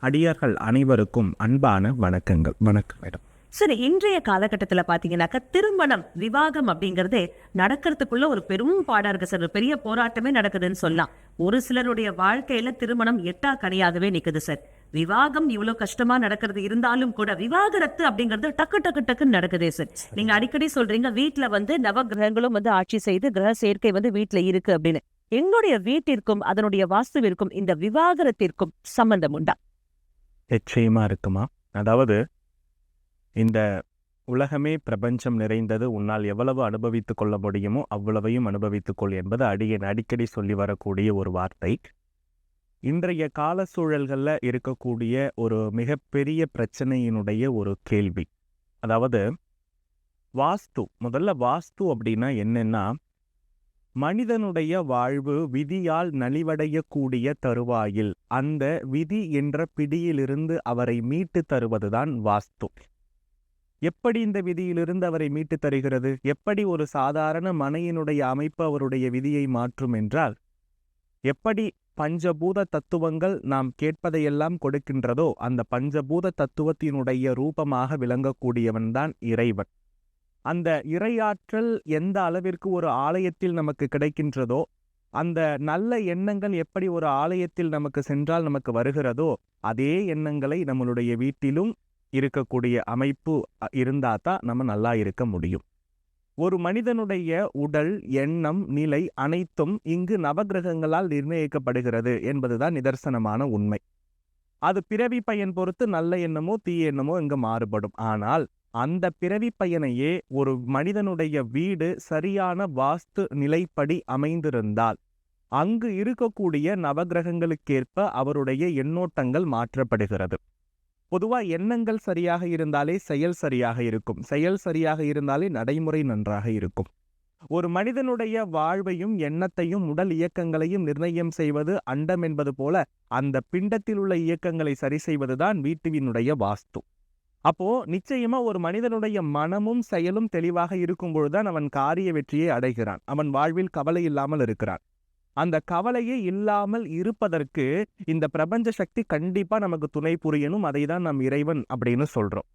அடியார்கள் அனைவருக்கும் அன்பான வணக்கங்கள். வணக்கம் மேடம். சரி இன்றைய காலகட்டத்தில் பார்த்தீங்கன்னாக்கா திருமணம் விவாகம் அப்படிங்கிறதே நடக்கிறதுக்குள்ள ஒரு பெரும் பாடாக இருக்கு சார். ஒரு பெரிய போராட்டமே நடக்குதுன்னு சொல்லலாம். ஒரு சிலருடைய வாழ்க்கையில திருமணம் எட்டா கனியாகவே நிற்குது சார். விவாகம் இவ்வளவு கஷ்டமா நடக்கிறது இருந்தாலும் கூட விவாகரத்து அப்படிங்கிறது டக்கு டக்கு டக்குன்னு நடக்குதே சார். நீங்க அடிக்கடி சொல்றீங்க வீட்டுல வந்து நவ கிரகங்களும் வந்து ஆட்சி செய்து கிரக சேர்க்கை வந்து வீட்டுல இருக்கு அப்படின்னு. எங்களுடைய வீட்டிற்கும் அதனுடைய வாஸ்துவிற்கும் இந்த விவாகரத்திற்கும் சம்பந்தம் உண்டா? நிச்சயமாக இருக்குமா? அதாவது இந்த உலகமே பிரபஞ்சம் நிறைந்தது உன்னால் எவ்வளவு அனுபவித்து கொள்ள முடியுமோ அவ்வளவையும் அனுபவித்துக்கொள் என்பது அடியன் அடிக்கடி சொல்லி வரக்கூடிய ஒரு வார்த்தை. இன்றைய கால சூழல்களில் இருக்கக்கூடிய ஒரு மிகப்பெரிய பிரச்சனையினுடைய ஒரு கேள்வி. அதாவது வாஸ்து. முதல்ல வாஸ்து அப்படின்னா என்னென்னா மனிதனுடைய வாழ்வு விதியால் நலிவடையக்கூடிய தருவாயில் அந்த விதி என்ற பிடியிலிருந்து அவரை மீட்டு தருவதுதான் வாஸ்து. எப்படி இந்த விதியிலிருந்து அவரை மீட்டு தருகிறது? எப்படி ஒரு சாதாரண மனையினுடைய அமைப்பு அவருடைய விதியை மாற்றும் என்றால் எப்படி பஞ்சபூத தத்துவங்கள் நாம் கேட்பதையெல்லாம் கொடுக்கின்றதோ அந்த பஞ்சபூத தத்துவத்தினுடைய ரூபமாக விளங்கக்கூடியவன்தான் இறைவன். அந்த இறையாற்றல் எந்த அளவிற்கு ஒரு ஆலயத்தில் நமக்கு கிடைக்கின்றதோ அந்த நல்ல எண்ணங்கள் எப்படி ஒரு ஆலயத்தில் நமக்கு சென்றால் நமக்கு வருகிறதோ அதே எண்ணங்களை நம்மளுடைய வீட்டிலும் இருக்கக்கூடிய அமைப்பு இருந்தால் தான் நம்ம நல்லா இருக்க முடியும். ஒரு மனிதனுடைய உடல் எண்ணம் நிலை அனைத்தும் இங்கு நவகிரகங்களால் நிர்ணயிக்கப்படுகிறது என்பதுதான் நிதர்சனமான உண்மை. அது பிறவி பயன் பொறுத்து நல்ல எண்ணமோ தீய எண்ணமோ இங்கு மாறுபடும். ஆனால் அந்த பிறவி பயனையே ஒரு மனிதனுடைய வீடு சரியான வாஸ்து நிலைப்படி அமைந்திருந்தால் அங்கு இருக்கக்கூடிய நவகிரகங்களுக்கேற்ப அவருடைய எண்ணோட்டங்கள் மாற்றப்படுகிறது. பொதுவா எண்ணங்கள் சரியாக இருந்தாலே செயல் சரியாக இருக்கும். செயல் சரியாக இருந்தாலே நடைமுறை நன்றாக இருக்கும். ஒரு மனிதனுடைய வாழ்வையும் எண்ணத்தையும் உடல் இயக்கங்களையும் நிர்ணயம் செய்வது அண்டம் என்பது போல அந்த பிண்டத்தில் உள்ள இயக்கங்களை சரி செய்வதுதான் வீட்டுவினுடைய வாஸ்து. அப்போ நிச்சயமா ஒரு மனிதனுடைய மனமும் செயலும் தெளிவாக இருக்கும் பொழுதுதான் அவன் காரிய வெற்றியை அடைகிறான். அவன் வாழ்வில் கவலை இல்லாமல் இருக்கிறான். அந்த கவலையே இல்லாமல் இருப்பதற்கு இந்த பிரபஞ்ச சக்தி கண்டிப்பா நமக்கு துணை புரியணும். அதை தான் நம் இறைவன் அப்படின்னு சொல்றோம்.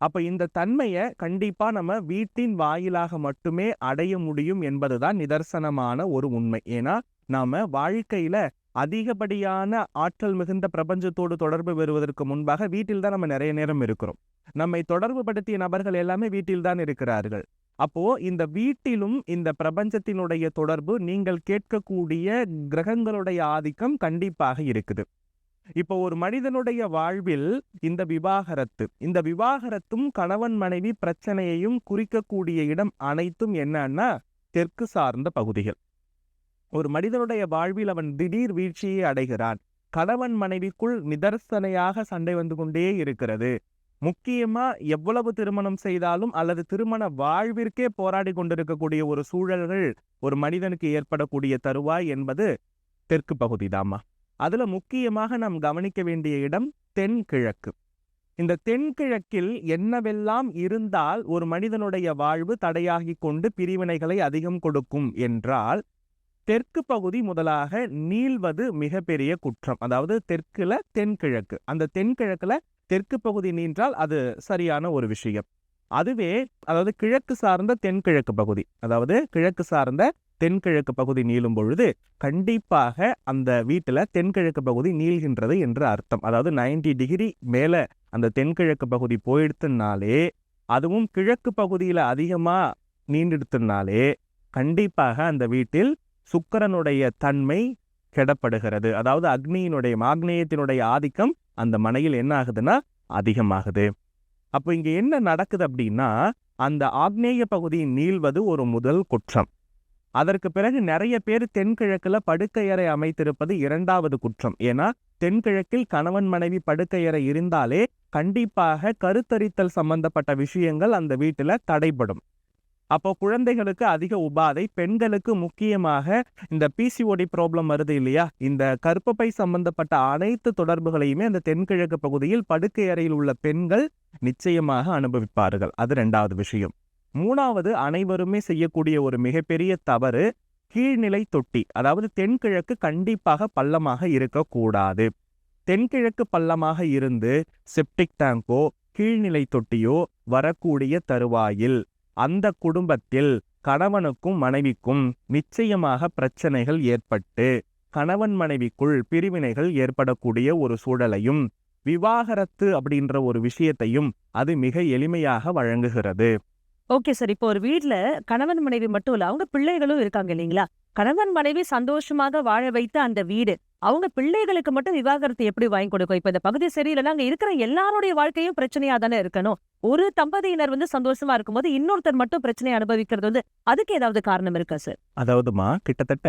அப்ப இந்த தன்மையை கண்டிப்பா நம்ம வீட்டின் வாயிலாக மட்டுமே அடைய முடியும் என்பதுதான் நிதர்சனமான ஒரு உண்மை. ஏன்னா நாம வாழ்க்கையில அதிகப்படியான ஆற்றல் மிகுந்த பிரபஞ்சத்தோடு தொடர்பு பெறுவதற்கு முன்பாக வீட்டில் தான் நம்ம நிறைய நேரம் இருக்கிறோம். நம்மை தொடர்பு படுத்திய நபர்கள் எல்லாமே வீட்டில் தான் இருக்கிறார்கள். அப்போ இந்த வீட்டிலும் இந்த பிரபஞ்சத்தினுடைய தொடர்பு நீங்கள் கேட்கக்கூடிய கிரகங்களுடைய ஆதிக்கம் கண்டிப்பாக இருக்குது. இப்போ ஒரு மனிதனுடைய வாழ்வில் இந்த விவாகரத்து இந்த விவாகரத்தும் கணவன் மனைவி பிரச்சனையையும் குறிக்கக்கூடிய இடம் அனைத்தும் என்னன்னா தெற்கு சார்ந்த பகுதிகள். ஒரு மனிதனுடைய வாழ்வில் அவன் திடீர் வீழ்ச்சியை அடைகிறான். கணவன் மனைவிக்குள் நிதர்சனையாக சண்டை வந்து கொண்டே இருக்கிறது. முக்கியமா எவ்வளவு திருமணம் செய்தாலும் அல்லது திருமண வாழ்விற்கே போராடி கொண்டிருக்கக்கூடிய ஒரு சூழல்கள் ஒரு மனிதனுக்கு ஏற்படக்கூடிய தருவாய் என்பது தெற்கு பகுதிதாம்மா. அதுல முக்கியமாக நாம் கவனிக்க வேண்டிய இடம் தென்கிழக்கு இந்த தென்கிழக்கில் என்னவெல்லாம் இருந்தால் ஒரு மனிதனுடைய வாழ்வு தடையாகி கொண்டு பிரிவினைகளை அதிகம் கொடுக்கும் என்றால் தெற்கு பகுதி முதலாக நீள்வது மிகப்பெரிய குற்றம். அதாவது தெற்குல தென்கிழக்கு. அந்த தென்கிழக்குல தெற்கு பகுதி நீன்றால் அது சரியான ஒரு விஷயம். அதுவே அதாவது கிழக்கு சார்ந்த தென்கிழக்கு பகுதி. அதாவது கிழக்கு சார்ந்த தென்கிழக்கு பகுதி நீளும் பொழுது கண்டிப்பாக அந்த வீட்டுல தென்கிழக்கு பகுதி நீள்கின்றது என்று அர்த்தம். அதாவது 90 டிகிரி மேல அந்த தென்கிழக்கு பகுதி போயிடுத்துனாலே அதுவும் கிழக்கு பகுதியில அதிகமா நீண்டெடுத்துனாலே கண்டிப்பாக அந்த வீட்டில் சுக்கரனுடைய தன்மை கெடப்படுகிறது. அதாவது அக்னியினுடைய மாக்னேயத்தினுடைய ஆதிக்கம் அந்த மனையில் என்ன ஆகுதுன்னா அதிகமாகுது. அப்போ இங்க என்ன நடக்குது அப்படின்னா அந்த ஆக்னேய பகுதி நீள்வது ஒரு முதல் குற்றம். அதற்கு பிறகு நிறைய பேர் தென்கிழக்குல படுக்கையறை அமைத்திருப்பது இரண்டாவது குற்றம். ஏன்னா தென்கிழக்கில் கணவன் மனைவி படுக்கையறை இருந்தாலே கண்டிப்பாக கருத்தரித்தல் சம்பந்தப்பட்ட விஷயங்கள் அந்த வீட்டுல தடைபடும். அப்போ குழந்தைகளுக்கு அதிக உபாதை பெண்களுக்கு முக்கியமாக இந்த பிசிஓடி ப்ராப்ளம் வருது இல்லையா? இந்த கருப்பப்பை சம்பந்தப்பட்ட அனைத்து தொடர்புகளையுமே அந்த தென்கிழக்கு பகுதியில் படுக்கை அறையில் உள்ள பெண்கள் நிச்சயமாக அனுபவிப்பார்கள். அது ரெண்டாவது விஷயம். மூணாவது அனைவருமே செய்யக்கூடிய ஒரு மிகப்பெரிய தவறு கீழ்நிலை தொட்டி அதாவது தென்கிழக்கு கண்டிப்பாக பள்ளமாக இருக்கக்கூடாது. தென்கிழக்கு பள்ளமாக இருந்து செப்டிக் டேங்கோ கீழ்நிலை தொட்டியோ வரக்கூடிய தருவாயில் அந்த குடும்பத்தில் கணவனுக்கும் மனைவிக்கும் நிச்சயமாக பிரச்சனைகள் ஏற்பட்டு கணவன் மனைவிக்குள் பிரிவினைகள் ஏற்படக்கூடிய ஒரு சூழலையும் விவாகரத்து அப்படின்ற ஒரு விஷயத்தையும் அது மிக எளிமையாக வழங்குகிறது. ஓகே சார் இப்போ ஒரு வீட்ல கணவன் மனைவி மட்டும் இல்ல அவங்க பிள்ளைகளும் இருக்காங்க இல்லைங்களா? கணவன் மனைவி சந்தோஷமாக வாழ வைத்த அந்த வீடு அவங்க பிள்ளைகளுக்கு மட்டும் விவாகரத்து எப்படி வாங்கி கொடுக்கும்? இப்ப இந்த பகுதி சரியில்லைன்னா அங்க இருக்கிற எல்லாருடைய வாழ்க்கையும் பிரச்சனையா தானே இருக்கணும். ஒரு தம்பதியினர் வந்து சந்தோஷமா இருக்கும்போது இன்னொருத்தர் மட்டும் பிரச்சனையை அனுபவிக்கிறது வந்து அதுக்கு ஏதாவது காரணம் இருக்கா சார் அதாவதுமா கிட்டத்தட்ட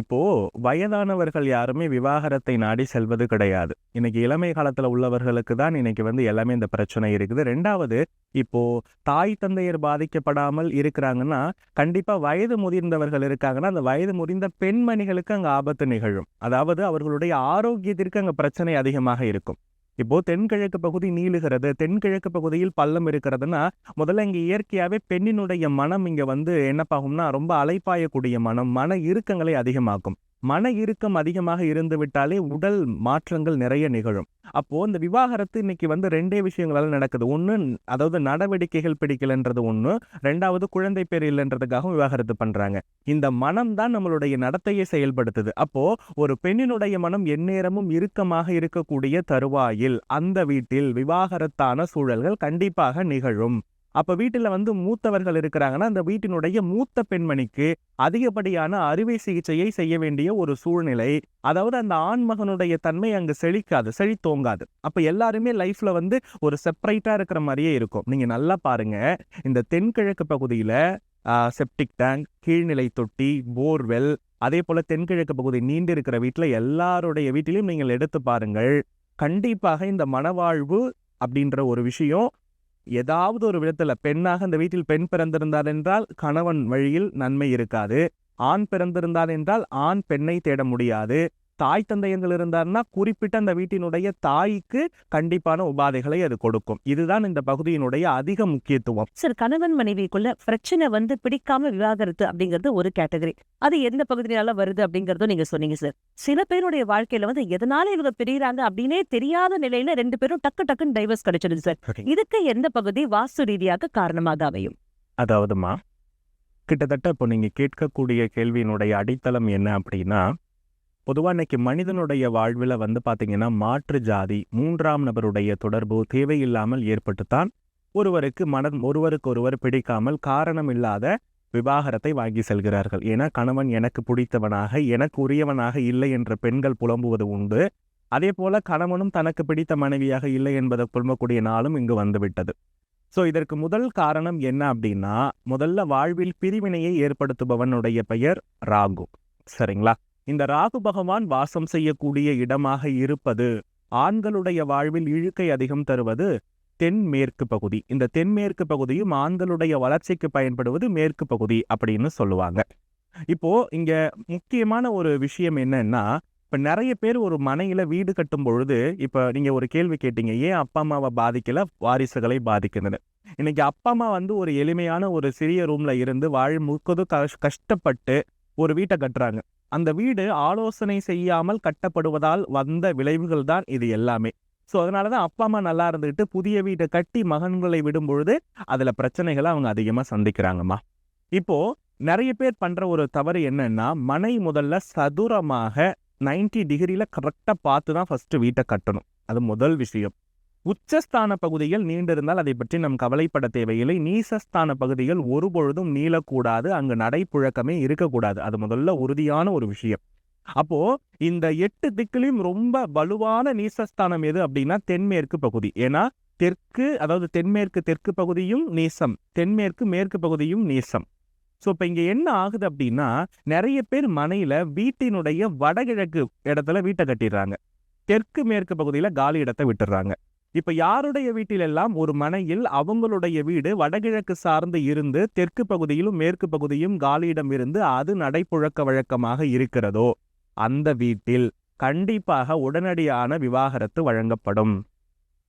இப்போ வயதானவர்கள் யாருமே விவாகரத்தை நாடி செல்வது கிடையாது. இன்னைக்கு இளமை காலத்துல உள்ளவர்களுக்கு தான் இன்னைக்கு வந்து எல்லாமே இந்த பிரச்சனை இருக்குது. ரெண்டாவது இப்போ தாய் தந்தையர் பாதிக்கப்படாமல் இருக்கிறாங்கன்னா கண்டிப்பா வயது முதிர்ந்தவர்கள் இருக்காங்கன்னா அந்த வயது முதிர்ந்த பெண்மணிகளுக்கு அங்க ஆபத்து நிகழும். அதாவது அவர்களுடைய ஆரோக்கியத்திற்கு அங்க பிரச்சனை அதிகமாக இருக்கும். இப்போ தென்கிழக்கு பகுதி நீளுகிறது. தென்கிழக்கு பகுதியில் பள்ளம் இருக்கிறதுனா முதல்ல இங்க இயற்கையாவே பெண்ணினுடைய மனம் இங்க வந்து என்னப்பாகும்னா ரொம்ப அலைப்பாயக்கூடிய மனம் மன இறுக்கங்களை அதிகமாக்கும். மன இறுக்கம் அதிகமாக இருந்து விட்டாலே உடல் மாற்றங்கள் நிறைய நிகழும். அப்போ இந்த விவாகரத்து இன்னைக்கு வந்து ரெண்டே விஷயங்களால நடக்குது. ஒன்று அதாவது நடவடிக்கைகள் பிடிக்கலன்றது ஒன்று ரெண்டாவது குழந்தை பேர் இல்லைன்றதுக்காகவும் விவாகரத்து பண்றாங்க. இந்த மனம் தான் நம்மளுடைய நடத்தையை செயல்படுத்துது. அப்போ ஒரு பெண்ணினுடைய மனம் எந்நேரமும் இறுக்கமாக இருக்கக்கூடிய தருவாயில் அந்த வீட்டில் விவாகரத்தான சூழல்கள் கண்டிப்பாக நிகழும். அப்ப வீட்டுல வந்து மூத்தவர்கள் இருக்கிறாங்கன்னா அந்த வீட்டினுடைய மூத்த பெண்மணிக்கு அதிகப்படியான அறுவை சிகிச்சையை செய்ய வேண்டிய ஒரு சூழ்நிலை. அதாவது அந்த ஆண்மகனுடைய தன்மை அங்கு செழிக்காது செழித்தோங்காது அப்போ எல்லாருமே லைஃப்ல வந்து ஒரு செப்பரேட்டாக இருக்கிற மாதிரியே இருக்கும். நீங்க நல்லா பாருங்க. இந்த தென்கிழக்கு பகுதியில செப்டிக் டேங்க் கீழ்நிலை தொட்டி போர்வெல் அதே போல தென்கிழக்கு பகுதி நீண்டு இருக்கிற வீட்டில் எல்லாருடைய வீட்டிலையும் நீங்கள் எடுத்து பாருங்கள். கண்டிப்பாக இந்த மனவாழ்வு அப்படின்ற ஒரு விஷயம் ஏதாவது ஒரு விதத்துல பெண்ணாக அந்த வீட்டில் பெண் பிறந்திருந்தார் என்றால் கணவன் வழியில் நன்மை இருக்காது. ஆண் பிறந்திருந்தார் என்றால் ஆண் பெண்ணை தேட முடியாது. தாய் தந்தையர்கள் இருந்தார்னா குறிப்பிட்ட அந்த வீட்டினுடைய தாய்க்கு கண்டிப்பான உபாதைகளை அது கொடுக்கும். இதுதான் இந்த பகுதியினுடைய அதிக முக்கியத்துவம். சார் கணவன் மனைவிக்குள்ள பிரச்சனை வந்து பிடிக்காம விவாகரத்து அப்படிங்கிறது ஒரு கேட்டகரி. அது எந்த பகுதியால வருது அப்படிங்கறதும் நீங்க சொன்னீங்க சார். சில பேருடைய வாழ்க்கையில வந்து எதனால இவங்க பிரியறாங்க அப்படின்னே தெரியாத நிலையில ரெண்டு பேரும் டக்கு டக்குன்னு டைவர்ஸ் கிடைச்சிடுது சார். இதுக்கு எந்த பகுதி வாஸ்து ரீதியாக காரணமாக அமையும்? அதாவதுமா கிட்டத்தட்ட இப்போ நீங்க கேட்கக்கூடிய கேள்வியினுடைய அடித்தளம் என்ன அப்படின்னா பொதுவாக இன்னைக்கு மனிதனுடைய வாழ்வில் வந்து பாத்தீங்கன்னா மாற்று ஜாதி மூன்றாம் நபருடைய தொடர்பு தேவையில்லாமல் ஏற்பட்டுத்தான் ஒருவருக்கு மனம் ஒருவருக்கு ஒருவர் பிடிக்காமல் காரணம் இல்லாத விவாகரத்தை வாங்கி செல்கிறார்கள். ஏன்னா கணவன் எனக்கு பிடித்தவனாக எனக்கு உரியவனாக இல்லை என்ற பெண்கள் புலம்புவது உண்டு. அதே போல கணவனும் தனக்கு பிடித்த மனைவியாக இல்லை என்பதை புலம்பக்கூடிய நாளும் இங்கு வந்துவிட்டது ஸோ இதற்கு முதல் காரணம் என்ன அப்படின்னா முதல்ல வாழ்வில் பிரிவினையை ஏற்படுத்துபவனுடைய பெயர் ராகு. சரிங்களா? இந்த ராகு பகவான் வாசம் செய்யக்கூடிய இடமாக இருப்பது ஆண்களுடைய வாழ்வில் இழுக்கை அதிகம் தருவது தென்மேற்கு பகுதி. இந்த தென்மேற்கு பகுதியும் ஆண்களுடைய வளர்ச்சிக்கு பயன்படுவது மேற்கு பகுதி அப்படின்னு சொல்லுவாங்க. இப்போ இங்க முக்கியமான ஒரு விஷயம் என்னன்னா இப்ப நிறைய பேர் ஒரு மனையில வீடு கட்டும் பொழுது இப்ப நீங்க ஒரு கேள்வி கேட்டீங்க ஏன் அப்பா அம்மாவை பாதிக்கல? வாரிசுகளை பாதிக்குதுன்னு. இன்னைக்கு அப்பா அம்மா வந்து ஒரு எளிமையான ஒரு சிறிய ரூம்ல இருந்து வாழ் முழுக்கதும் கஷ்டப்பட்டு ஒரு வீட்டை கட்டுறாங்க. அந்த வீடு ஆலோசனை செய்யாமல் கட்டப்படுவதால் வந்த விளைவுகள் தான் இது எல்லாமே. ஸோ அதனால தான் அப்பா அம்மா நல்லா இருந்துக்கிட்டு புதிய வீட்டை கட்டி மகன்களை விடும் பொழுது அதில் பிரச்சனைகளை அவங்க அதிகமாக சந்திக்கிறாங்கம்மா. இப்போ நிறைய பேர் பண்ற ஒரு தவறு என்னன்னா மனை முதல்ல சதுரமாக 90 டிகிரியில் கரெக்டாக பார்த்து தான் ஃபர்ஸ்ட் வீட்டை கட்டணும். அது முதல் விஷயம். உச்சஸ்தான பகுதிகள் நீண்டிருந்தால் அதை பற்றி நம் கவலைப்பட தேவையில்லை. நீசஸ்தான பகுதிகள் ஒருபொழுதும் நீளக்கூடாது. அங்கு நடைப்புழக்கமே இருக்கக்கூடாது. அது முதல்ல உறுதியான ஒரு விஷயம். அப்போ இந்த எட்டு திக்கிலையும் ரொம்ப வலுவான நீசஸ்தானம் எது அப்படின்னா தென்மேற்கு பகுதி. ஏன்னா தெற்கு அதாவது தென்மேற்கு தெற்கு பகுதியும் நீசம். தென்மேற்கு மேற்கு பகுதியும் நீசம். ஸோ இப்போ இங்கே என்ன ஆகுது அப்படின்னா நிறைய பேர் மனையில வீட்டினுடைய வடகிழக்கு இடத்துல வீட்டை கட்டிடுறாங்க. தெற்கு மேற்கு பகுதியில காலி இடத்தை விட்டுறாங்க இப்ப யாருடைய வீட்டிலெல்லாம் ஒரு மனையில் அவங்களுடைய வீடு வடகிழக்கு சார்ந்து இருந்து தெற்கு பகுதியிலும் மேற்கு பகுதியும் காலியிடம் இருந்து அது நடைப்புழக்க வழக்கமாக இருக்கிறதோ அந்த வீட்டில் கண்டிப்பாக உடனடியான விவாகரத்து வழங்கப்படும்.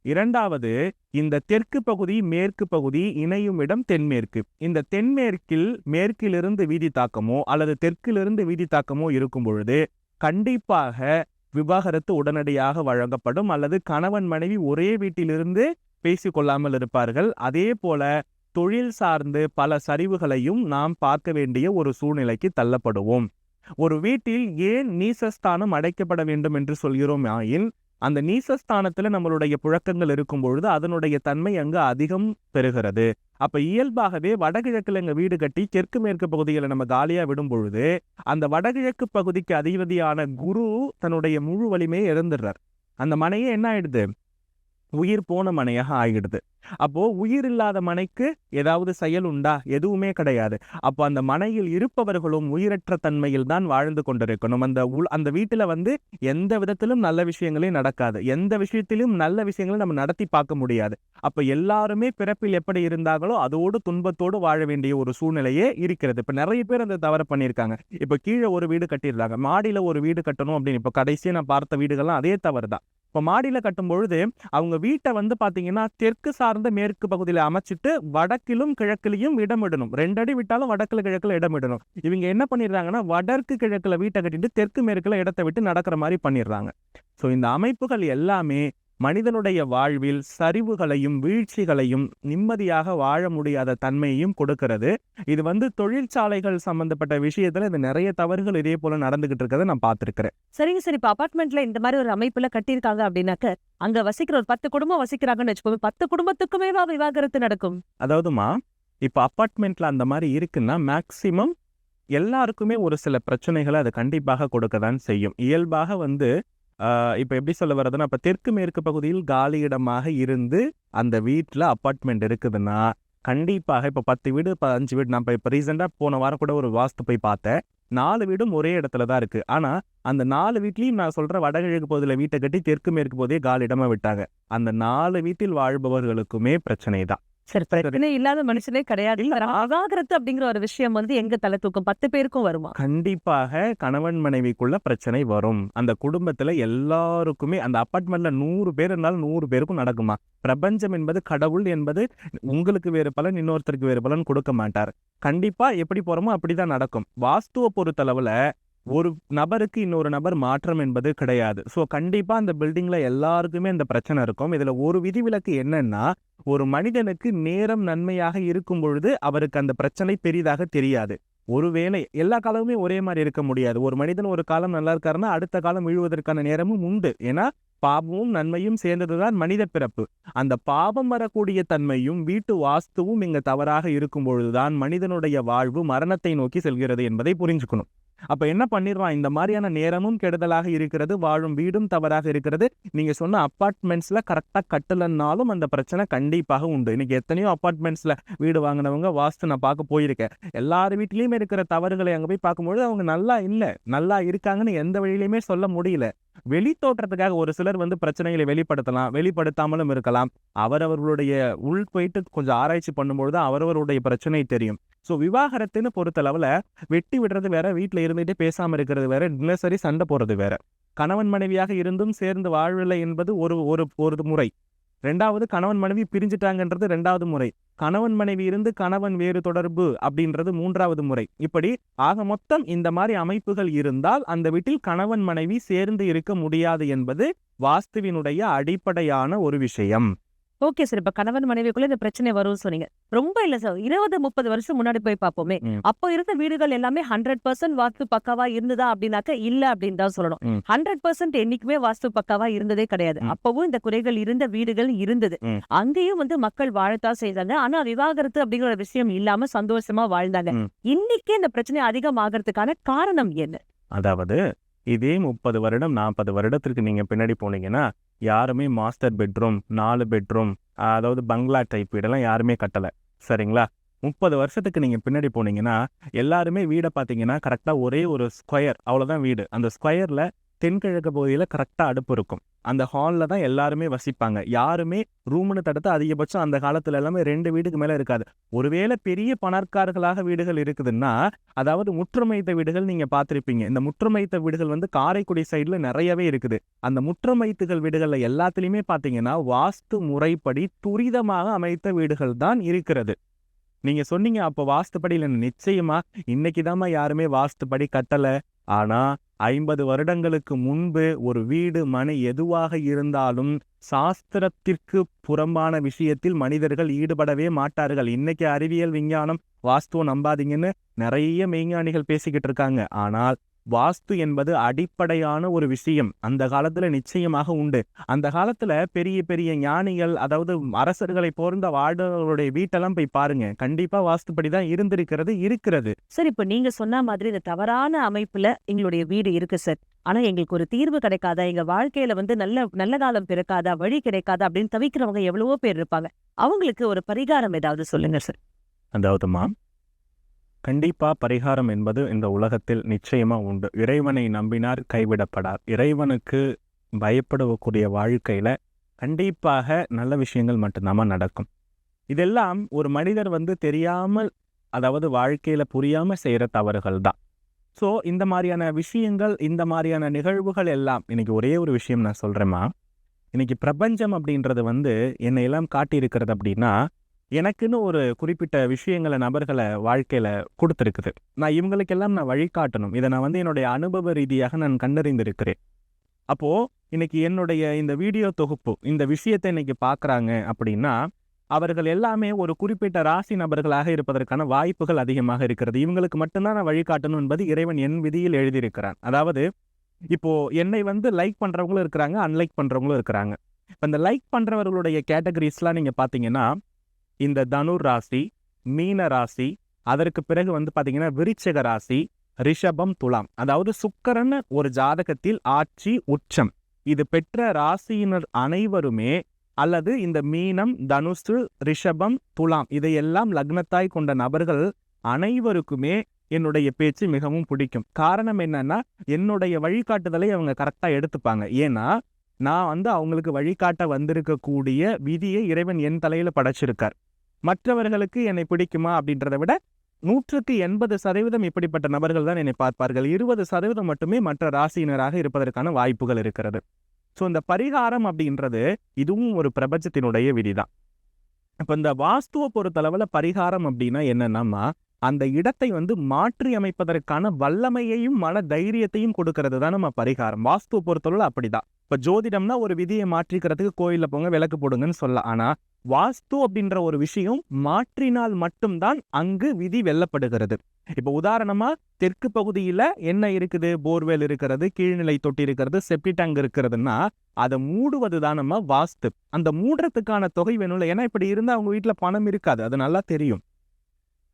இரண்டாவது இந்த தெற்கு பகுதி மேற்கு பகுதி இணையும் இடம் தென்மேற்கு. இந்த தென்மேற்கில் மேற்கிலிருந்து வீதி தாக்கமோ அல்லது தெற்கிலிருந்து வீதி தாக்கமோ இருக்கும் பொழுது கண்டிப்பாக விவாகரத்து உடனடியாக வழங்கப்படும். அல்லது கணவன் மனைவி ஒரே வீட்டிலிருந்து பேசிக்கொள்ளாமல் இருப்பார்கள். அதே போல தொழில் சார்ந்து பல சரிவுகளையும் நாம் பார்க்க வேண்டிய ஒரு சூழ்நிலைக்கு தள்ளப்படுவோம். ஒரு வீட்டில் ஏன் நீசஸ்தானம் அடைக்கப்பட வேண்டும் என்று சொல்கிறோம் ஆயின் அந்த நீசஸ்தானத்துல நம்மளுடைய புழக்கங்கள் இருக்கும் பொழுது அதனுடைய தன்மை அங்கு அதிகம் பெறுகிறது. அப்ப இயல்பாகவே வடகிழக்குல எங்க வீடு கட்டி தெற்கு மேற்கு பகுதிகளை நம்ம காலியா விடும் பொழுது அந்த வடகிழக்கு பகுதிக்கு அதிபதியான குரு தன்னுடைய முழு வலிமையை இழந்துடுறார். அந்த மனையே என்ன ஆயிடுது? உயிர் போன மனையாக ஆகிடுது அப்போ உயிர் இல்லாத மனைக்கு ஏதாவது செயல் உண்டா? எதுவுமே கிடையாது. அப்போ அந்த மனையில் இருப்பவர்களும் உயிரற்ற தன்மையில் தான் வாழ்ந்து கொண்டிருக்கணும். அந்த உள் அந்த வீட்டுல வந்து எந்த விதத்திலும் நல்ல விஷயங்களே நடக்காது. எந்த விஷயத்திலும் நல்ல விஷயங்களை நம்ம நடத்தி பார்க்க முடியாது. அப்ப எல்லாருமே பிறப்பில் எப்படி இருந்தாங்களோ அதோடு துன்பத்தோடு வாழ வேண்டிய ஒரு சூழ்நிலையே இருக்கிறது. இப்ப நிறைய பேர் அந்த தவறு பண்ணியிருக்காங்க. இப்ப கீழே ஒரு வீடு கட்டியிருந்தாங்க. மாடியில ஒரு வீடு கட்டணும் அப்படின்னு. இப்ப கடைசியாக நான் பார்த்த வீடுகள்லாம் அதே தவறு தான். இப்போ மாடியில் கட்டும் பொழுது அவங்க வீட்டை வந்து பார்த்தீங்கன்னா தெற்கு சார்ந்த மேற்கு பகுதியில் அமைச்சிட்டு வடக்கிலும் கிழக்கிலையும் இடமிடணும். ரெண்டு அடி விட்டாலும் வடக்கில் கிழக்கில் இடமிடணும். இவங்க என்ன பண்ணிடுறாங்கன்னா வடக்கு கிழக்கில் வீட்டை கட்டிட்டு தெற்கு மேற்கில் இடத்தை விட்டு நடக்கிற மாதிரி பண்ணிடுறாங்க. ஸோ இந்த அமைப்புகள் எல்லாமே மனிதனுடைய வாழ்வில் சரிவுகளையும் வீழ்ச்சிகளையும் நிம்மதியாக வாழ முடியாத தன்மையையும் கொடுக்கிறது. இது வந்து தொழிற்சாலைகள் சம்பந்தப்பட்ட விஷயத்துல இது நிறைய தவறுகள் இதே போல நடந்துகிட்டு இருக்கிறத நான் பார்த்திருக்கிறேன். சரிங்க சரி. இப்ப அபார்ட்மெண்ட்ல இந்த மாதிரி ஒரு அமைப்புல கட்டியிருக்காங்க அப்படின்னாக்க அங்க வசிக்கிற ஒரு பத்து குடும்பம் வசிக்கிறாங்கன்னு வச்சுக்கோங்க பத்து குடும்பத்துக்குமே விவாகரத்து நடக்கும். அதாவதுமா இப்போ அப்பார்ட்மெண்ட்ல அந்த மாதிரி இருக்குன்னா மேக்சிமம் எல்லாருக்குமே ஒரு சில பிரச்சனைகளை அது கண்டிப்பாக கொடுக்க தான் செய்யும். இயல்பாக வந்து இப்போ எப்படி சொல்ல வர்றதுன்னா இப்போ தெற்கு மேற்கு பகுதியில் காலியிடமாக இருந்து அந்த வீட்டில் அப்பார்ட்மெண்ட் இருக்குதுன்னா கண்டிப்பாக இப்போ பத்து வீடு இப்போ அஞ்சு வீடு நான் இப்போ இப்போ ரீசெண்டாக போன வாரம் கூட ஒரு வாஸ்து போய் பார்த்தேன். நாலு வீடும் ஒரே இடத்துல தான் இருக்கு. ஆனா அந்த நாலு வீட்லயும் நான் சொல்ற வடகிழக்கு பகுதியில் வீட்டை கட்டி தெற்கு மேற்கு பகுதியே காலி விட்டாங்க. அந்த நாலு வீட்டில் வாழ்பவர்களுக்குமே பிரச்சனை தான். சரி பிரச்சனை இல்லாத மனுஷனே கிடையாது. அகாகரத்து அப்படிங்கிற ஒரு விஷயம் வந்து எங்க தலை தூக்கும்? பத்து பேருக்கும் வருமா? கண்டிப்பாக கணவன் மனைவிக்குள்ள பிரச்சனை வரும். அந்த குடும்பத்துல எல்லாருக்குமே அந்த அப்பார்ட்மெண்ட்ல நூறு பேர் இருந்தாலும் நூறு பேருக்கும் நடக்குமா? பிரபஞ்சம் என்பது கடவுள் என்பது உங்களுக்கு வேறு பலன் இன்னொருத்தருக்கு வேறு பலன் கொடுக்க மாட்டார். கண்டிப்பா எப்படி போறோமோ அப்படிதான் நடக்கும். வாஸ்துவை பொறுத்தளவுல ஒரு நபருக்கு இன்னொரு நபர் மாற்றம் என்பது கிடையாது. ஸோ கண்டிப்பா அந்த பில்டிங்ல எல்லாருக்குமே அந்த பிரச்சனை இருக்கும். இதுல ஒரு விதிவிலக்கு என்னன்னா ஒரு மனிதனுக்கு நேரம் நன்மையாக இருக்கும் பொழுது அவருக்கு அந்த பிரச்சனை பெரிதாக தெரியாது. ஒருவேளை எல்லா காலமுமே ஒரே மாதிரி இருக்க முடியாது. ஒரு மனிதன் ஒரு காலம் நல்லா இருக்காருன்னா அடுத்த காலம் விழுவதற்கான நேரமும் உண்டு. ஏன்னா பாபமும் நன்மையும் சேர்ந்ததுதான் மனித பிறப்பு. அந்த பாபம் வரக்கூடிய தன்மையும் வீட்டு வாஸ்துவும் இங்க தவறாக இருக்கும் பொழுதுதான் மனிதனுடைய வாழ்வு மரணத்தை நோக்கி செல்கிறது என்பதை புரிஞ்சுக்கணும். அப்ப என்ன பண்ணிடுவான் இந்த மாதிரியான நேரமும் கெடுதலாக இருக்கிறது வாழும் வீடும் தவறாக இருக்கிறது. நீங்க சொன்ன அப்பார்ட்மெண்ட்ஸ்ல கரெக்டா கட்டலன்னாலும் அந்த பிரச்சனை கண்டிப்பாக உண்டு. இன்னைக்கு எத்தனையோ அப்பார்ட்மெண்ட்ஸ்ல வீடு வாங்கினவங்க வாஸ்து நான் பார்க்க போயிருக்கேன். எல்லார் வீட்லயுமே இருக்கிற தவறுகளை அங்க போய் பார்க்கும்பொழுது அவங்க நல்லா இல்ல நல்லா இருக்காங்கன்னு எந்த வழியிலையுமே சொல்ல முடியல. வெளி தோற்றத்துக்காக ஒரு சிலர் வந்து பிரச்சனைகளை வெளிப்படுத்தலாம் வெளிப்படுத்தாமலும் இருக்கலாம். அவரவர்களுடைய உள் போயிட்டு கொஞ்சம் ஆராய்ச்சி பண்ணும்பொழுது அவரவருடைய பிரச்சனை தெரியும். ஸோ விவாகரத்துன்னு பொறுத்தளவுல வெட்டி விடுறது வேற வீட்டில் இருந்துகிட்டே பேசாம இருக்கிறது வேற தினசரி சண்டை போறது வேற. கணவன் மனைவியாக இருந்தும் சேர்ந்து வாழவில்லை என்பது ஒரு ஒரு ஒரு முறை. ரெண்டாவது கணவன் மனைவி பிரிஞ்சிட்டாங்கன்றது ரெண்டாவது முறை. கணவன் மனைவி இருந்து கணவன் வேறு தொடர்பு அப்படின்றது மூன்றாவது முறை. இப்படி ஆக மொத்தம் இந்த மாதிரி அமைப்புகள் இருந்தால் அந்த வீட்டில் கணவன் மனைவி சேர்ந்து இருக்க முடியாது என்பது வாஸ்துவினுடைய அடிப்படையான ஒரு விஷயம். ஓகே சார் இப்ப கணவன் மனைவிக்குள்ள இந்த பிரச்சனை வரும்னு சொன்னீங்க ரொம்ப இல்ல சார் இருபது முப்பது வருஷம் முன்னாடி போய் பார்ப்போமே. அப்போ இருந்த வீடுகள் எல்லாமே ஹண்ட்ரட் பர்சன்ட் வாஸ்து பக்காவா இருந்ததா அப்படின்னாக்க இல்ல அப்படின்னு தான் சொல்லணும். ஹண்ட்ரட் பர்சன்ட் என்னைக்குமே வாஸ்து பக்காவா இருந்ததே கிடையாது. அப்பவும் இந்த குறைகள் இருந்த வீடுகள் இருந்தது. அங்கேயும் வந்து மக்கள் வாழத்தான் செய்தாங்க ஆனா விவாகரத்து அப்படிங்கிற விஷயம் இல்லாம சந்தோஷமா வாழ்ந்தாங்க. இன்னைக்கு இந்த பிரச்சனை அதிகமாகறதுக்கான காரணம் என்ன அதாவது இதே முப்பது வருடம் நாற்பது வருடத்திற்கு நீங்க பின்னாடி போனீங்கன்னா யாருமே மாஸ்டர் பெட்ரூம் நாலு பெட்ரூம் அதாவது பங்களா டைப் வீடெல்லாம் யாருமே கட்டல. சரிங்களா? முப்பது வருஷத்துக்கு நீங்க பின்னாடி போனீங்கன்னா எல்லாருமே வீடை பார்த்தீங்கன்னா கரெக்டா ஒரே ஒரு ஸ்கொயர் அவ்வளோதான் வீடு. அந்த ஸ்கொயர்ல தென்கிழக்கு பகுதியில் கரெக்டாக அடுப்பு இருக்கும். அந்த ஹாலில் தான் எல்லாருமே வசிப்பாங்க. யாருமே ரூம்னு தடுத்து அதிகபட்சம் அந்த காலத்துல எல்லாமே ரெண்டு வீடுக்கு மேலே இருக்காது. ஒருவேளை பெரிய பணக்காரர்களாக வீடுகள் இருக்குதுன்னா அதாவது முற்றுமைத்த வீடுகள் நீங்க பார்த்துருப்பீங்க. இந்த முற்றுமைத்த வீடுகள் வந்து காரைக்குடி சைடுல நிறையவே இருக்குது. அந்த முற்றுமைத்துகள் வீடுகள்ல எல்லாத்துலயுமே பார்த்தீங்கன்னா வாஸ்து முறைப்படி துரிதமாக அமைத்த வீடுகள் தான் இருக்கிறது. நீங்க சொன்னீங்க அப்போ வாஸ்துப்படி இல்லை இன்னைக்கு தாம்மா யாருமே வாஸ்துப்படி கட்டல. ஆனா ஐம்பது வருடங்களுக்கு முன்பு ஒரு வீடு மனை எதுவாக இருந்தாலும் சாஸ்திரத்திற்கு புறம்பான விஷயத்தில் மனிதர்கள் ஈடுபடவே மாட்டார்கள். இன்னைக்கு அறிவியல் விஞ்ஞானம் வாஸ்துவம் நம்பாதீங்கன்னு நிறைய மெய்ஞானிகள் பேசிக்கிட்டு இருக்காங்க. ஆனால் வாஸ்து என்பது அடிப்படையான ஒரு விஷயம். அந்த காலத்துல நிச்சயமாக உண்டு. அந்த காலத்துல பெரிய பெரிய ஞானிகள் அதாவது அரசர்களை போர்ந்த வாழ்ந்தவர்களுடைய வீட்டெல்லாம் போய் பாருங்க. கண்டிப்பா வாஸ்துப்படி தான் இருந்திருக்கிறது இருக்கிறது. சார் இப்ப நீங்க சொன்ன மாதிரி இந்த தவறான அமைப்புல எங்களுடைய வீடு இருக்கு சார். ஆனா எங்களுக்கு ஒரு தீர்வு கிடைக்காதா? எங்க வாழ்க்கையில வந்து நல்ல நல்ல காலம் பிறக்காதா? வழி கிடைக்காதா? அப்படின்னு தவிக்கிறவங்க எவ்வளவோ பேர் இருப்பாங்க. அவங்களுக்கு ஒரு பரிகாரம் ஏதாவது சொல்லுங்க சார். அதாவதுமா கண்டிப்பா பரிகாரம் என்பது இந்த உலகத்தில் நிச்சயமா உண்டு. இறைவனை நம்பினார் கைவிடப்படார் இறைவனுக்கு பயப்படக்கூடிய வாழ்க்கையில கண்டிப்பாக நல்ல விஷயங்கள் மட்டும்தாம்மா நடக்கும். இதெல்லாம் ஒரு மனிதர் வந்து தெரியாமல் அதாவது வாழ்க்கையில புரியாம செய்கிற தவறுகள் தான். ஸோ இந்த மாதிரியான விஷயங்கள் இந்த மாதிரியான நிகழ்வுகள் எல்லாம் இன்னைக்கு ஒரே ஒரு விஷயம் நான் சொல்றேம்மா. இன்னைக்கு பிரபஞ்சம் அப்படின்றது வந்து என்னை எல்லாம் காட்டியிருக்கிறது அப்படின்னா எனக்குன்னு ஒரு குறிப்பிட்ட விஷயங்களை நபர்களை வாழ்க்கையில் கொடுத்துருக்குது. நான் இவங்களுக்கெல்லாம் நான் வழிகாட்டணும் இதை நான் வந்து என்னுடைய அனுபவ ரீதியாக நான் கண்டறிந்திருக்கிறேன். அப்போ இன்னைக்கு என்னுடைய இந்த வீடியோ தொகுப்பு இந்த விஷயத்தை இன்னைக்கு பார்க்குறாங்க அப்படின்னா அவர்கள் எல்லாமே ஒரு குறிப்பிட்ட ராசி நபர்களாக இருப்பதற்கான வாய்ப்புகள் அதிகமாக இருக்கிறது. இவங்களுக்கு மட்டும்தான் நான் வழிகாட்டணும் என்பது இறைவன் என் விதியில் எழுதியிருக்கிறான். அதாவது இப்போ என்னை வந்து லைக் பண்றவங்களும் இருக்கிறாங்க அன்லைக் பண்றவங்களும் இருக்கிறாங்க. இப்போ இந்த லைக் பண்றவர்களுடைய கேட்டகரிஸ்லாம் நீங்க பார்த்தீங்கன்னா இந்த தனுர் ராசி மீன ராசி அதற்கு பிறகு வந்து பாத்தீங்கன்னா விருச்சக ராசி ரிஷபம் துலாம். அதாவது சுக்கரன் ஒரு ஜாதகத்தில் ஆட்சி உச்சம். இது பெற்ற ராசியினர் அனைவருமே அல்லது இந்த மீனம் தனுசு ரிஷபம் துலாம் இதையெல்லாம் லக்னத்தாய் கொண்ட நபர்கள் அனைவருக்குமே என்னுடைய பேச்சு மிகவும் பிடிக்கும். காரணம் என்னன்னா என்னுடைய வழிகாட்டுதலை அவங்க கரெக்டா எடுத்துப்பாங்க. ஏன்னா நான் வந்து அவங்களுக்கு வழிகாட்ட வந்திருக்கக்கூடிய விதியை இறைவன் என் தலையில படைச்சிருக்கார். மற்றவர்களுக்கு என்னை பிடிக்குமா அப்படின்றத விட நூற்றுக்கு எண்பது சதவீதம் இப்படிப்பட்ட நபர்கள் தான் என்னை பார்ப்பார்கள். இருபது சதவீதம் மட்டுமே மற்ற ராசியினராக இருப்பதற்கான வாய்ப்புகள் இருக்கிறது. ஸோ இந்த பரிகாரம் அப்படின்றது இதுவும் ஒரு பிரபஞ்சத்தினுடைய விதிதான். இப்போ இந்த வாஸ்துவை பொறுத்தளவில் பரிகாரம் அப்படின்னா என்னன்னா அந்த இடத்தை வந்து மாற்றி அமைப்பதற்கான வல்லமையையும் மன தைரியத்தையும் கொடுக்கறது தான் நம்ம பரிகாரம். வாஸ்துவை பொறுத்தளவில் அப்படிதான். இப்போ ஜோதிடம்னா ஒரு விதியை மாற்றிக்கிறதுக்கு கோயிலில் போங்க விளக்கு போடுங்கன்னு சொல்லலாம். ஆனா வாஸ்து அப்படின்ற ஒரு விஷயம் மாற்றினால் மட்டும்தான் அங்கு விதி வெல்லப்படுகிறது. இப்போ உதாரணமா தெற்கு பகுதியில என்ன இருக்குது? போர்வெல் இருக்கிறது கீழ்நிலை தொட்டி இருக்கிறது செப்டி டேங்க் இருக்கிறதுன்னா அதை மூடுவது தான் நம்ம வாஸ்து. அந்த மூடுறதுக்கான தொகை வேணும்ல. ஏன்னா இப்படி இருந்தா அவங்க வீட்டுல பணம் இருக்காது. அது நல்லா தெரியும்.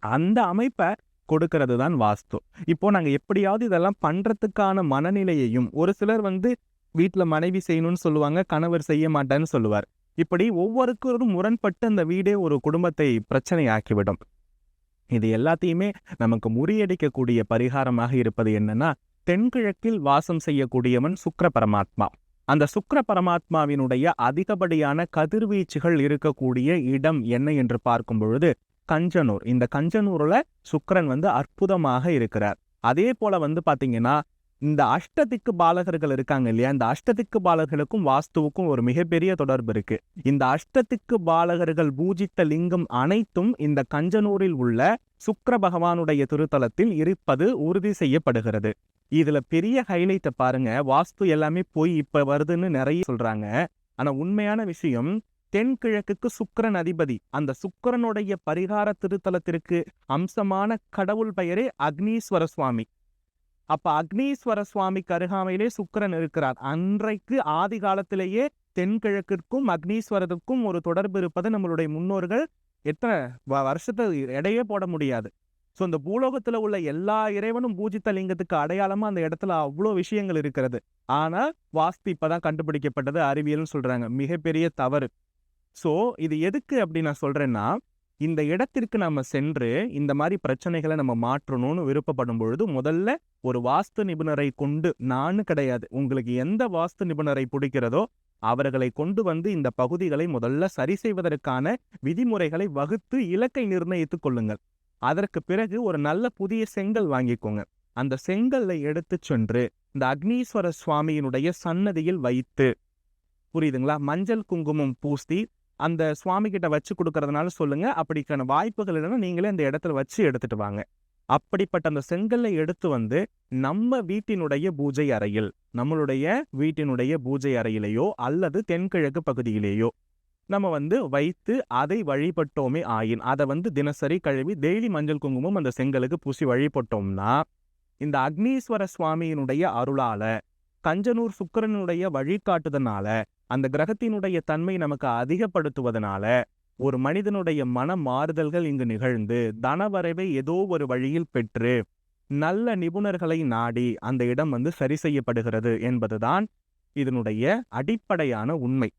அந்த அமைப்பை கொடுக்கிறது தான் வாஸ்து. இப்போ நாங்க எப்படியாவது இதெல்லாம் பண்றதுக்கான மனநிலையையும் ஒரு சிலர் வந்து வீட்டில் மனைவி செய்யணும்னு சொல்லுவாங்க கணவர் செய்ய மாட்டேன்னு சொல்லுவார். இப்படி ஒவ்வொருக்கரும் முரண்பட்டு அந்த வீடே ஒரு குடும்பத்தை பிரச்சனை ஆக்கிவிடும் இது எல்லாத்தையுமே நமக்கு முறியடிக்கக்கூடிய பரிகாரமாக இருப்பது என்னன்னா தென்கிழக்கில் வாசம் செய்யக்கூடியவன் சுக்கர பரமாத்மா. அந்த சுக்கர பரமாத்மாவினுடைய அதிகப்படியான கதிர்வீச்சுகள் இருக்கக்கூடிய இடம் என்ன என்று பார்க்கும் பொழுது கஞ்சனூர். இந்த கஞ்சனூர்ல சுக்கரன் வந்து அற்புதமாக இருக்கிறார். அதே போல வந்து பாத்தீங்கன்னா இந்த அஷ்டதிக்கு பாலகர்கள் இருக்காங்க இல்லையா? இந்த அஷ்டதிக்கு பாலகர்களுக்கும் வாஸ்துவுக்கும் ஒரு மிகப்பெரிய தொடர்பு இருக்கு. இந்த அஷ்டதிக்கு பாலகர்கள் பூஜித்த லிங்கம் அனைத்தும் இந்த கஞ்சனூரில் உள்ள சுக்கர பகவானுடைய திருத்தலத்தில் இருப்பது உறுதி செய்யப்படுகிறது. இதுல பெரிய ஹைலைட்டை பாருங்க. வாஸ்து எல்லாமே போய் இப்ப வருதுன்னு நிறைய சொல்றாங்க. ஆனா உண்மையான விஷயம் தென்கிழக்குக்கு சுக்கரன் அதிபதி அந்த சுக்கரனுடைய பரிகார திருத்தலத்திற்கு அம்சமான கடவுள் பெயரே அக்னீஸ்வர சுவாமி. அப்ப அக்னீஸ்வர சுவாமிக்கு அருகாமையிலே சுக்கரன் இருக்கிறார். அன்றைக்கு ஆதி காலத்திலேயே தென்கிழக்கிற்கும் அக்னீஸ்வரத்துக்கும் ஒரு தொடர்பு இருப்பதை நம்மளுடைய முன்னோர்கள் எத்தனை வருஷத்தை எடையே போட முடியாது. ஸோ இந்த பூலோகத்துல உள்ள எல்லா இறைவனும் பூஜித்த லிங்கத்துக்கு அடையாளமா அந்த இடத்துல அவ்வளோ விஷயங்கள் இருக்கிறது. ஆனா வாஸ்து இப்பதான் கண்டுபிடிக்கப்பட்டது அறிவியல்னு சொல்றாங்க. மிகப்பெரிய தவறு. ஸோ இது எதுக்கு அப்படி நான் சொல்றேன்னா இந்த இடத்திற்கு நம்ம சென்று இந்த மாதிரி பிரச்சனைகளை நம்ம மாற்றணும்னு விருப்பப்படும் பொழுது முதல்ல ஒரு வாஸ்து நிபுணரை கொண்டு நானு கிடையாது. உங்களுக்கு எந்த வாஸ்து நிபுணரை பிடிக்கிறதோ அவர்களை கொண்டு வந்து இந்த பகுதிகளை முதல்ல சரி செய்வதற்கான விதிமுறைகளை வகுத்து இலக்கை நிர்ணயித்துக் கொள்ளுங்கள். அதற்கு பிறகு ஒரு நல்ல புதிய செங்கல் வாங்கிக்கோங்க. அந்த செங்கல்லை எடுத்துச் சென்று இந்த அக்னீஸ்வர சுவாமியினுடைய சன்னதியில் வைத்து புரியுதுங்களா? மஞ்சள் குங்குமம் பூசி அந்த சுவாமி கிட்ட வச்சு கொடுக்கறதுனால சொல்லுங்க. அப்படிக்கான வாய்ப்புகள் இல்லைன்னா நீங்களே அந்த இடத்துல வச்சு எடுத்துட்டு வாங்க. அப்படிப்பட்ட அந்த செங்கல்லை எடுத்து வந்து நம்ம வீட்டினுடைய பூஜை அறையில் நம்மளுடைய வீட்டினுடைய பூஜை அறையிலேயோ அல்லது தென்கிழக்கு பகுதியிலேயோ நம்ம வந்து வைத்து அதை வழிபட்டோமே ஆயின் அதை வந்து தினசரி கழுவி டெய்லி மஞ்சள் குங்குமம் அந்த செங்கலுக்கு பூசி வழிபட்டோம்னா இந்த அக்னீஸ்வர சுவாமியினுடைய அருளால கஞ்சனூர் சுக்கிரனுடைய வழிகாட்டுதனால அந்த கிரகத்தினுடைய தன்மை நமக்கு அதிகப்படுத்துவதனால ஒரு மனிதனுடைய மன மாறுதல்கள் இங்கு நிகழ்ந்து தனவரைவை ஏதோ ஒரு வழியில் பெற்று நல்ல நிபுணர்களை நாடி அந்த இடம் வந்து சரி செய்யப்படுகிறது என்பதுதான் இதனுடைய அடிப்படையான உண்மை.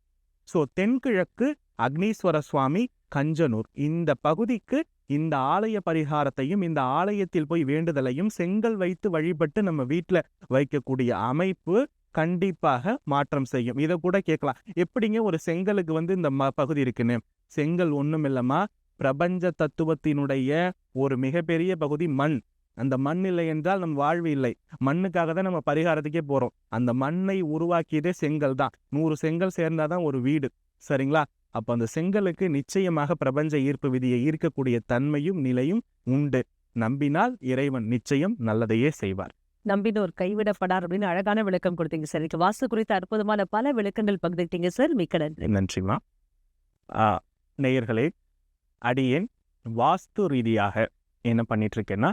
சோ தென்கிழக்கு அக்னீஸ்வர சுவாமி கஞ்சனூர். இந்த பகுதிக்கு இந்த ஆலய பரிகாரத்தையும் இந்த ஆலயத்தில் போய் வேண்டுதலையும் செங்கல் வைத்து வழிபட்டு நம்ம வீட்ல வைக்கக்கூடிய அமைப்பு கண்டிப்பாக மாற்றம் செய்யும். இதை கூட கேட்கலாம். எப்படிங்க ஒரு செங்கலுக்கு வந்து இந்த ம பகுதி இருக்குன்னு? செங்கல் ஒன்றும் இல்லம்மா. பிரபஞ்ச தத்துவத்தினுடைய ஒரு மிகப்பெரிய பகுதி மண். அந்த மண் இல்லை என்றால் நம் வாழ்வு இல்லை. மண்ணுக்காக தான் நம்ம பரிகாரத்துக்கே போறோம். அந்த மண்ணை உருவாக்கியதே செங்கல் தான். நூறு செங்கல் சேர்ந்தாதான் ஒரு வீடு. சரிங்களா? அப்ப அந்த செங்கலுக்கு நிச்சயமாக பிரபஞ்ச ஈர்ப்பு விதியை ஈர்க்கக்கூடிய தன்மையும் நிலையும் உண்டு. நம்பினால் இறைவன் நிச்சயம் நல்லதையே செய்வார். நம்பினோர் கைவிடப்படார் அப்படின்னு அழகான விளக்கம் கொடுத்தீங்க சார். இதுக்கு வாஸ்து குறித்த அற்புதமான பல விளக்கங்கள் பகிர்ந்துட்டீங்க சார். மிக்க நன்றி. நன்றிமா ஆ, நேயர்களே அடியேன் வாஸ்து ரீதியாக என்ன பண்ணிட்டு இருக்கேன்னா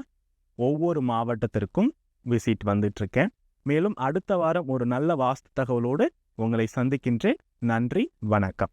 ஒவ்வொரு மாவட்டத்திற்கும் விசிட் வந்துட்டு இருக்கேன் மேலும் அடுத்த வாரம் ஒரு நல்ல வாஸ்து தகவலோடு உங்களை சந்திக்கின்றேன். நன்றி வணக்கம்.